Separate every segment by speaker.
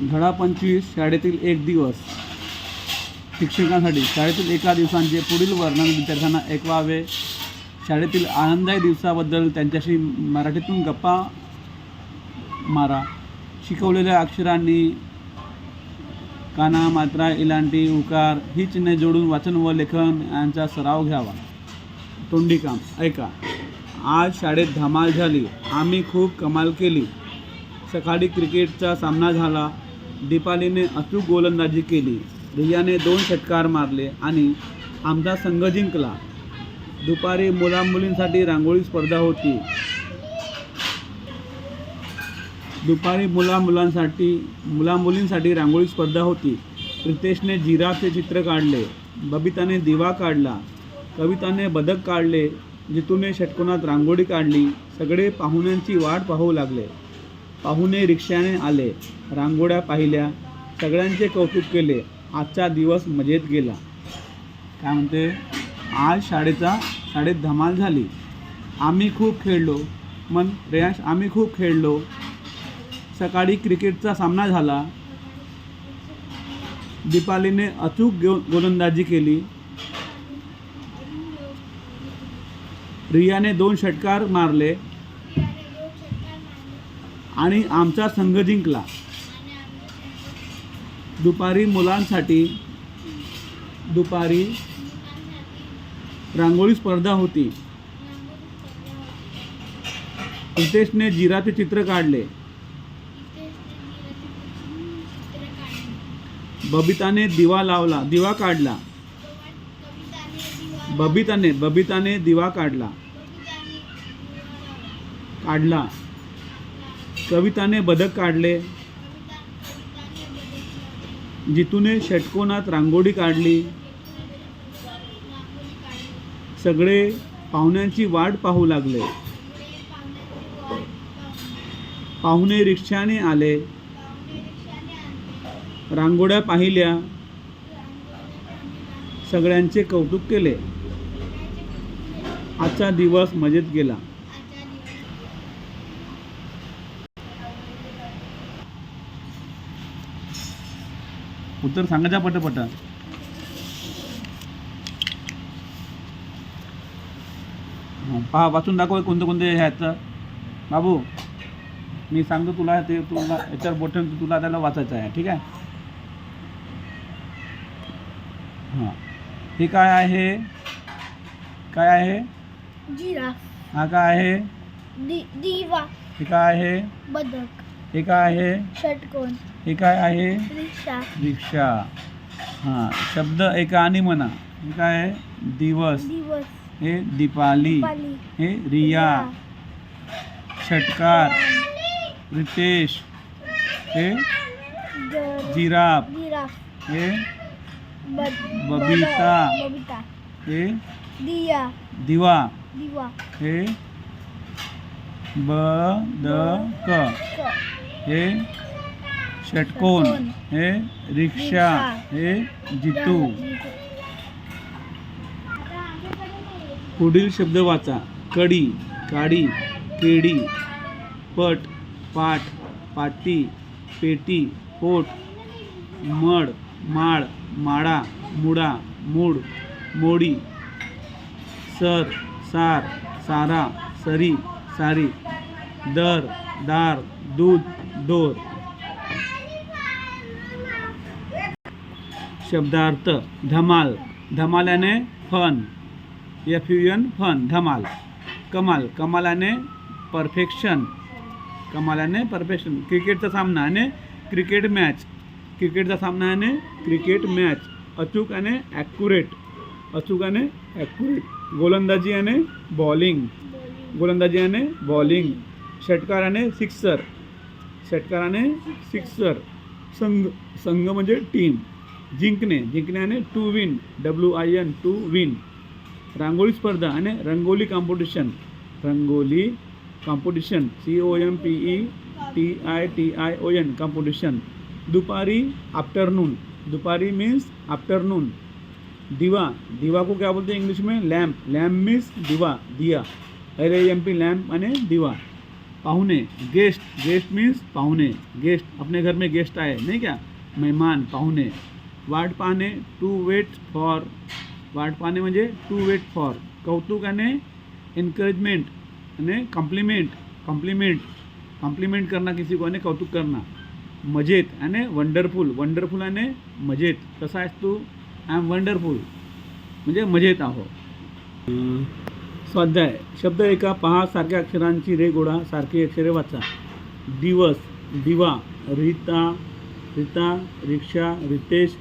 Speaker 1: धडा पंचवीस शाळेतील एक दिवस. शिक्षकांसाठी शाळेतील एका दिवसांचे पुढील वर्णन विद्यार्थ्यांना ऐकवावे. शाळेतील आनंददायी दिवसाबद्दल त्यांच्याशी मराठीतून गप्पा मारा. शिकवलेल्या अक्षरांनी काना मात्रा इलांटी उकार ही चिन्हे जोडून वाचन व लेखन यांचा सराव घ्यावा. तोंडी काम. ऐका. आज शाळेत धमाल झाली. आम्ही खूप कमाल केली. सकाळी क्रिकेटचा सामना झाला. दीपालीने अचूक गोलंदाजी केली. रियाने दोन षटकार मारले आणि आमचा संघ जिंकला. दुपारी मुलामुलींसाठी रांगोळी स्पर्धा होती. दुपारी मुला मुलांसाठी मुलामुलींसाठी रांगोळी स्पर्धा होती. रितेशने जिराफचे चित्र काढले बबिताने दिवा काढला कविताने बदक काढले जितूने षटकोनात रांगोळी काढली सगळे पाहुण्यांची वाट पाहू लागले. पाहुणे रिक्षाने आले. रांगोळ्या पाहिल्या. सगळ्यांचे कौतुक केले. आजचा दिवस मजेत गेला. काय म्हणते? आज शाळेचा शाळेत धमाल झाली. आम्ही खूप खेळलो. मन रेयाश आम्ही खूप खेळलो. सकाळी क्रिकेटचा सामना झाला. दीपालीने अचूक गो गोलंदाजी केली. रियाने दोन षटकार मारले. आणि आमचा संघ जिंकला. दुपारी मुलांसाठी दुपारी रांगोळी स्पर्धा होती. रितेशने जिराचे चित्र काढले. बबिताने दिवा लावला दिवा काढला. बबिताने बबिताने दिवा काढला. काढला. कविताने बदक काढले. जितूने षटकोनात रांगोळी काढली. सगळे पाहुण्यांची वाट पाहू लागले. पाहुणे रिक्षाने आले. रांगोळ्या पाहिल्या. सगळ्यांचे कौतुक केले. आजचा दिवस मजेत गेला. उत्तर सांगायचा पटपट. हं, पहा वाचून दाखव कोणतं कोणते ह्याचं बाबू मी सांगतो तुला ते तुला याच्यावर बोटन तुला त्याला वाचायचं आहे ठीक आहे? हां हे काय आहे? काय आहे?
Speaker 2: जिराफ
Speaker 1: हा काय आहे?
Speaker 2: दि दिवा.
Speaker 1: हे काय आहे?
Speaker 2: बदक.
Speaker 1: हे काय आहे?
Speaker 2: षटकोन
Speaker 1: हे काय आहे?
Speaker 2: रिक्षा.
Speaker 1: रिक्षा. हां शब्द एका आणि म्हणा. हे काय आहे? दिवस.
Speaker 2: दिवस.
Speaker 1: हे दीपाली.
Speaker 2: पाली
Speaker 1: हे रिया. षटकार. रितेश. हे जिराफ.
Speaker 2: जिराफ.
Speaker 1: हे
Speaker 2: बद-
Speaker 1: बबिता. हे
Speaker 2: दिया.
Speaker 1: दिवा.
Speaker 2: दिवा.
Speaker 1: हे बदक.
Speaker 2: क.
Speaker 1: हे षटकोन. हे रिक्षा हे जितू. पुढील शब्द वाचा. कडी काडी केडी पट पाट पाटी पेटी पोट मड माळ माडा मुडा मूड मोडी सर सार सारा सरी सारी दर दार दूध दोर. शब्दार्थ धमाल. धमाल्याने fun. F U N fun धमाल. कमाल. कमालाने परफेक्शन कमालाने परफेक्शन क्रिकेटचा सामना आणि क्रिकेट मॅच क्रिकेटचा सामना आणि क्रिकेट मॅच अचूक आणि ॲक्युरेट अचूक आणि ॲक्युरेट गोलंदाजी आणि बॉलिंग गोलंदाजी आणि बॉलिंग षटकार आणि सिक्सर षटकाराने सिक्सर संघ संघ म्हणजे टीम जिंकणे जिंकण्याने to win W I N to win रांगोळी स्पर्धा आणि rangoli competition rangoli competition C O M P E T I T I O N competition दुपारी आफ्टरनून दुपारी मीन्स आफ्टरनून दिवा दिवा को क्या बोलते हैं इंग्लिश में? लैम्प लैम्प मीन्स दिवा diya. L A M P lamp आणि दिवा. पाहुणे गेस्ट गेस्ट मीन्स पाहुने गेस्ट अपने घर में गेस्ट आए नहीं क्या? मेहमान पाहुणे। वाट पाहणे टू वेट फॉर वाट पाहणे म्हणजे टू वेट फॉर कौतुक आणि एनकरेजमेंट आणि कॉम्प्लिमेंट कॉम्प्लिमेंट कॉम्प्लिमेंट करना किसी को आणि कौतुक करना। मजेत आणि वंडरफुल वंडरफुल आणि मजेत। कसा आहेस तू? आय एम वंडरफुल म्हणजे मजेत आहो। अं, स्वाध्याय. शब्द एका पहा सारख्या अक्षरांची रे गोडा सारखी अक्षरे वाचा. दिवस दिवा रीता रीता रिक्षा रितेश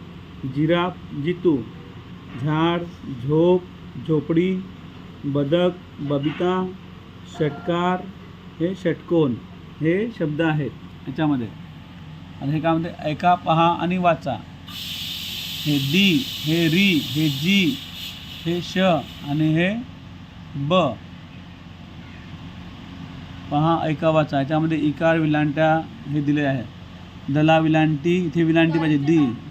Speaker 1: जिराफ जितू. झाड झोप झोपडी बदक बबिता षटकार हे षटकोन हे शब्द आहेत याच्यामध्ये. आणि हे काय म्हणते? ऐका पहा आणि वाचा. हे दी हे री हे जी हे श आणि हे ब. पहा ऐका वाचा. याच्यामध्ये इकार विलांट्या हे दिले आहे. दला विलांटी इथे विलांटी पाहिजे. दी.